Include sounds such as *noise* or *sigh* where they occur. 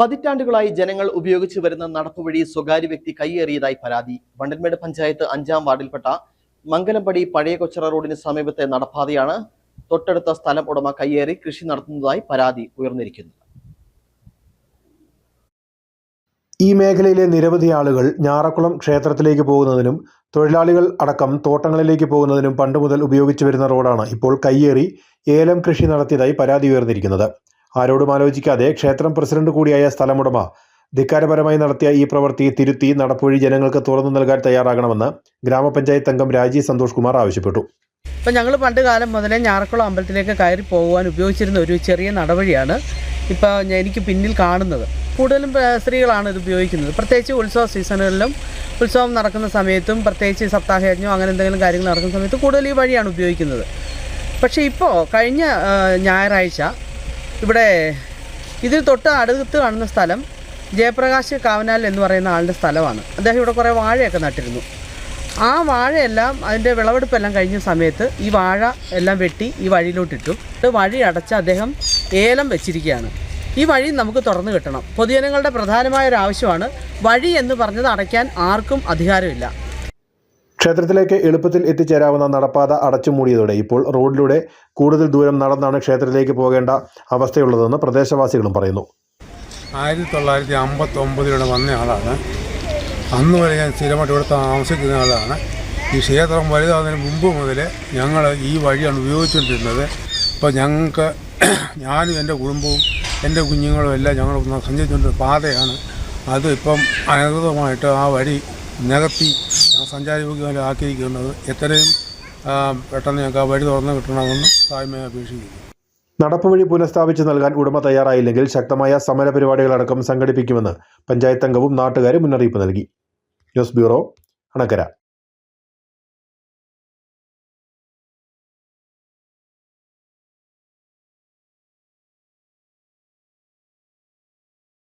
പതിറ്റാണ്ടുകളായി ജനങ്ങൾ ഉപയോഗിച്ചു വരുന്ന നടപ്പുവഴി സ്വകാര്യ വ്യക്തി കൈയേറിയതായി പരാതി. വണ്ടൻമേട് പഞ്ചായത്ത് അഞ്ചാം വാർഡിൽപ്പെട്ട മംഗലംപടി പഴയ കൊച്ചറ റോഡിന് സമീപത്തെ നടപ്പാതയാണ് തൊട്ടടുത്ത സ്ഥലം ഉടമ കയ്യേറി കൃഷി നടത്തുന്നതായി പരാതി ഉയർന്നിരിക്കുന്നു. ഈ മേഖലയിലെ നിരവധി ആളുകൾ ഞാറക്കുളം ക്ഷേത്രത്തിലേക്ക് പോകുന്നതിനും തൊഴിലാളികൾ അടക്കം തോട്ടങ്ങളിലേക്ക് പോകുന്നതിനും പണ്ടുമുതൽ ഉപയോഗിച്ചു വരുന്ന റോഡാണ് ഇപ്പോൾ കയ്യേറി ഏലം കൃഷി നടത്തിയതായി പരാതി ഉയർന്നിരിക്കുന്നത്. ആരോടും ആലോചിക്കാതെ ക്ഷേത്രം പ്രസിഡന്റ് കൂടിയായ സ്ഥലമുടമ ധിക്കാരപരമായി നടത്തിയ ഈ പ്രവൃത്തി തിരുത്തി നടപ്പുവഴി ജനങ്ങൾക്ക് തുറന്നു നൽകാൻ തയ്യാറാകണമെന്ന് ഗ്രാമപഞ്ചായത്ത് അംഗം രാജി സന്തോഷ് കുമാർ ആവശ്യപ്പെട്ടു. ഇപ്പം ഞങ്ങൾ പണ്ട് കാലം മുതലേ ഞാറക്കുളം അമ്പലത്തിലേക്ക് കയറി പോകുവാൻ ഉപയോഗിച്ചിരുന്ന ഒരു ചെറിയ നടപടിയാണ് ഇപ്പോൾ എനിക്ക് പിന്നിൽ കാണുന്നത്. കൂടുതലും സ്ത്രീകളാണ് ഇത് ഉപയോഗിക്കുന്നത്. പ്രത്യേകിച്ച് ഉത്സവ സീസണുകളിലും ഉത്സവം നടക്കുന്ന സമയത്തും പ്രത്യേകിച്ച് സപ്താഹയജ്ഞം അങ്ങനെ എന്തെങ്കിലും കാര്യങ്ങൾ നടക്കുന്ന സമയത്ത് കൂടുതൽ ഈ വഴിയാണ് ഉപയോഗിക്കുന്നത്. പക്ഷേ ഇപ്പോൾ കഴിഞ്ഞ ഞായറാഴ്ച ഇവിടെ ഇതിൽ തൊട്ട് അടുത്ത് കാണുന്ന സ്ഥലം ജയപ്രകാശ് കാവനാൽ എന്ന് പറയുന്ന ആളുടെ സ്ഥലമാണ്. അദ്ദേഹം ഇവിടെ കുറേ വാഴയൊക്കെ നട്ടിരുന്നു. ആ വാഴയെല്ലാം അതിന്റെ വിളവെടുപ്പെല്ലാം കഴിഞ്ഞ സമയത്ത് ഈ വാഴ എല്ലാം വെട്ടി ഈ വഴിയിലോട്ടിട്ടു. ഇത് വഴി അടച്ച് അദ്ദേഹം ഏലം വെച്ചിരിക്കുകയാണ്. ഈ വഴി നമുക്ക് തുറന്നു കിട്ടണം. പൊതുജനങ്ങളുടെ പ്രധാനമായ ഒരു ആവശ്യമാണ് വഴി എന്ന് പറഞ്ഞത് അടയ്ക്കാൻ ആർക്കും അധികാരമില്ല. ക്ഷേത്രത്തിലേക്ക് എളുപ്പത്തിൽ എത്തിച്ചേരാവുന്ന നടപ്പാത അടച്ചുമൂടിയതോടെ ഇപ്പോൾ റോഡിലൂടെ കൂടുതൽ ദൂരം നടന്നാണ് ക്ഷേത്രത്തിലേക്ക് പോകേണ്ട അവസ്ഥയുള്ളതെന്ന് പ്രദേശവാസികളും പറയുന്നു. ആയിരത്തി തൊള്ളായിരത്തി അമ്പത്തി ഒമ്പതിലൂടെ വന്ന ആളാണ്. അന്ന് വരെ ഞാൻ സ്ഥിരമായിട്ട് ഇവിടെ താമസിക്കുന്ന ആളാണ്. ഈ ക്ഷേത്രം വലുതാകുന്നതിന് മുമ്പ് മുതൽ ഞങ്ങൾ ഈ വഴിയാണ് ഉപയോഗിച്ചുകൊണ്ടിരുന്നത്. ഇപ്പോൾ ഞങ്ങൾക്ക് *clears throat* ഞാനും എന്റെ കുടുംബവും എന്റെ കുഞ്ഞുങ്ങളും എല്ലാം ഞങ്ങൾ സഞ്ചരിച്ചുകൊണ്ടിരുന്ന പാതയാണ്. അത് ഇപ്പം അനധികൃതമായിട്ട് ആ വഴി നികത്തി സഞ്ചാരയോഗ്യമായി ആക്കിയിരിക്കുന്നത് എത്രയും പെട്ടെന്ന് ഞങ്ങൾക്ക് വഴി തുറന്ന് കിട്ടണമെന്ന് താഴ്മയെ അപേക്ഷിക്കുന്നു. നടപ്പ് വഴി പുനഃസ്ഥാപിച്ചു നൽകാൻ ഉടമ തയ്യാറായില്ലെങ്കിൽ ശക്തമായ സമര പരിപാടികളടക്കം സംഘടിപ്പിക്കുമെന്ന് പഞ്ചായത്ത് അംഗവും നാട്ടുകാരും മുന്നറിയിപ്പ് നൽകി. News bureau Anakkara.